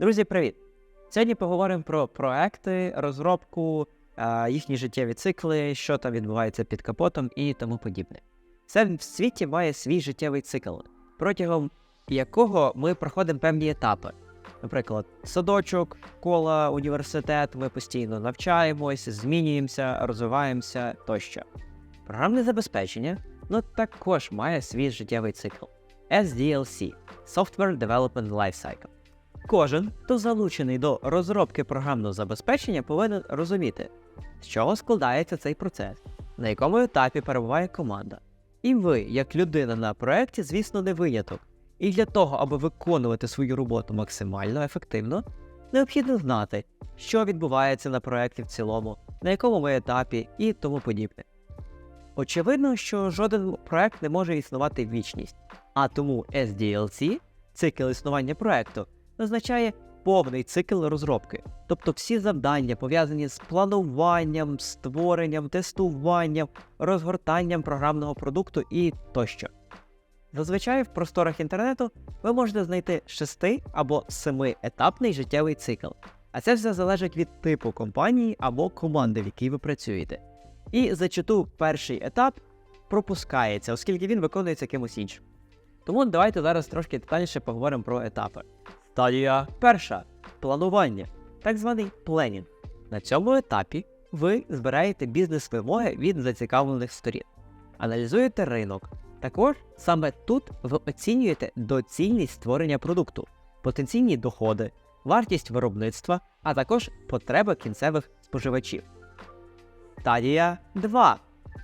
Друзі, привіт! Сьогодні поговоримо про проекти, розробку, е, їхні життєві цикли, що там відбувається під капотом і тому подібне. Все в світі має свій життєвий цикл, протягом якого ми проходимо певні етапи. Наприклад, садочок, школа, університет, ми постійно навчаємось, змінюємося, розвиваємося тощо. Програмне забезпечення ну, також має свій життєвий цикл SDLC Software Development Lifecycle. Кожен, хто залучений до розробки програмного забезпечення, повинен розуміти, з чого складається цей процес, на якому етапі перебуває команда. І ви, як людина на проєкті, звісно, не виняток. І для того, аби виконувати свою роботу максимально ефективно, необхідно знати, що відбувається на проєкті в цілому, на якому ми етапі і тому подібне. Очевидно, що жоден проект не може існувати вічність, а тому SDLC, цикл існування проекту, означає повний цикл розробки, тобто всі завдання пов'язані з плануванням, створенням, тестуванням, розгортанням програмного продукту і тощо. Зазвичай в просторах інтернету ви можете знайти 6 або 7-етапний життєвий цикл, а це все залежить від типу компанії або команди, в якій ви працюєте. І зачасту перший етап пропускається, оскільки він виконується кимось іншим. Тому давайте зараз трошки детальніше поговоримо про етапи. Стадія перша планування, так званий пленінг. На цьому етапі ви збираєте бізнес-вимоги від зацікавлених сторін, аналізуєте ринок. Також саме тут ви оцінюєте доцільність створення продукту, потенційні доходи, вартість виробництва, а також потреби кінцевих споживачів. Стадія 2.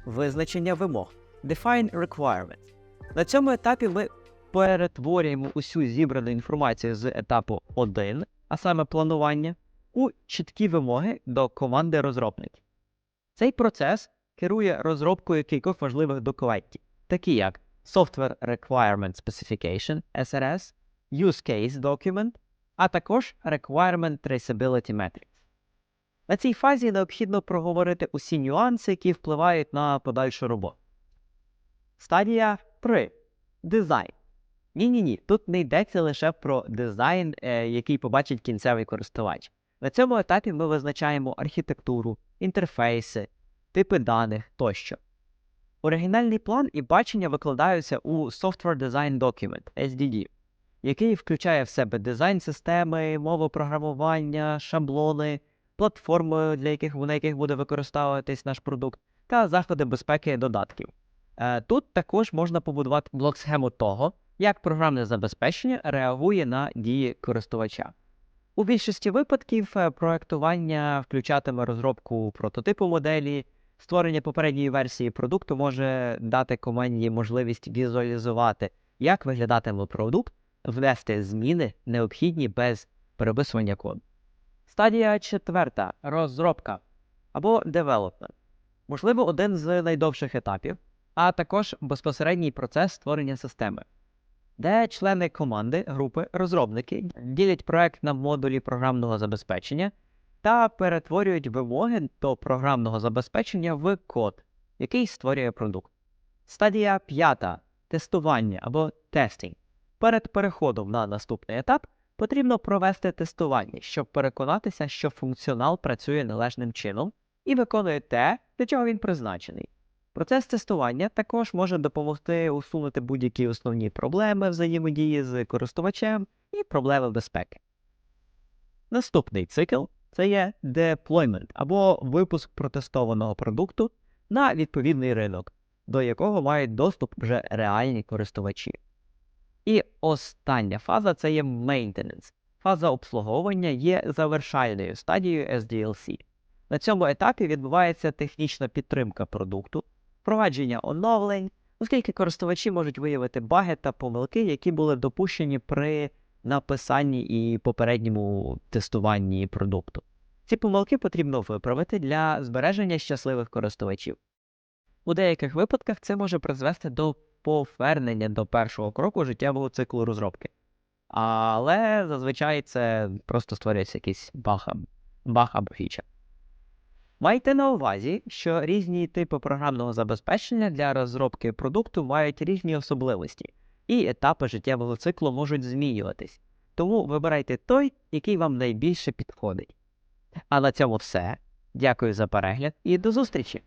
Визначення вимог. Define requirements. На цьому етапі ми перетворюємо усю зібрану інформацію з етапу 1, а саме планування, у чіткі вимоги до команди розробників. Цей процес керує розробкою кількох важливих документів, такі як Software Requirement Specification SRS, Use Case Document, а також Requirement Traceability Metrics. На цій фазі необхідно проговорити усі нюанси, які впливають на подальшу роботу. Стадія 3. Дизайн. Ні-ні ні, тут не йдеться лише про дизайн, е, який побачить кінцевий користувач. На цьому етапі ми визначаємо архітектуру, інтерфейси, типи даних тощо. Оригінальний план і бачення викладаються у Software Design Document SDD, який включає в себе дизайн системи, мову програмування, шаблони, платформи, для яких, на яких буде використовуватись наш продукт, та заходи безпеки додатків. Е, Тут також можна побудувати блок-схему того, як програмне забезпечення реагує на дії користувача. У більшості випадків е, проектування включатиме розробку прототипу моделі, створення попередньої версії продукту може дати команді можливість візуалізувати, як виглядатиме продукт, внести зміни, необхідні без переписування коду. Стадія четверта розробка або development. Можливо, один з найдовших етапів, а також безпосередній процес створення системи, де члени команди, групи, розробники ділять проект на модулі програмного забезпечення та перетворюють вимоги до програмного забезпечення в код, який створює продукт. Стадія п'ята тестування або тестінг. Перед переходом на наступний етап потрібно провести тестування, щоб переконатися, що функціонал працює належним чином і виконує те, для чого він призначений. Процес тестування також може допомогти усунути будь-які основні проблеми взаємодії з користувачем і проблеми безпеки. Наступний цикл це є deployment або випуск протестованого продукту на відповідний ринок, до якого мають доступ вже реальні користувачі. І остання фаза це є maintenance. Фаза обслуговування є завершальною стадією SDLC. На цьому етапі відбувається технічна підтримка продукту, впровадження оновлень, оскільки користувачі можуть виявити баги та помилки, які були допущені при написанні і попередньому тестуванні продукту. Ці помилки потрібно виправити для збереження щасливих користувачів. У деяких випадках це може призвести до повернення до першого кроку життєвого циклу розробки. Але зазвичай це просто створюється якийсь баг, або фіча. Майте на увазі, що різні типи програмного забезпечення для розробки продукту мають різні особливості, і етапи життєвого циклу можуть змінюватись. Тому вибирайте той, який вам найбільше підходить. А на цьому все. Дякую за перегляд і до зустрічі!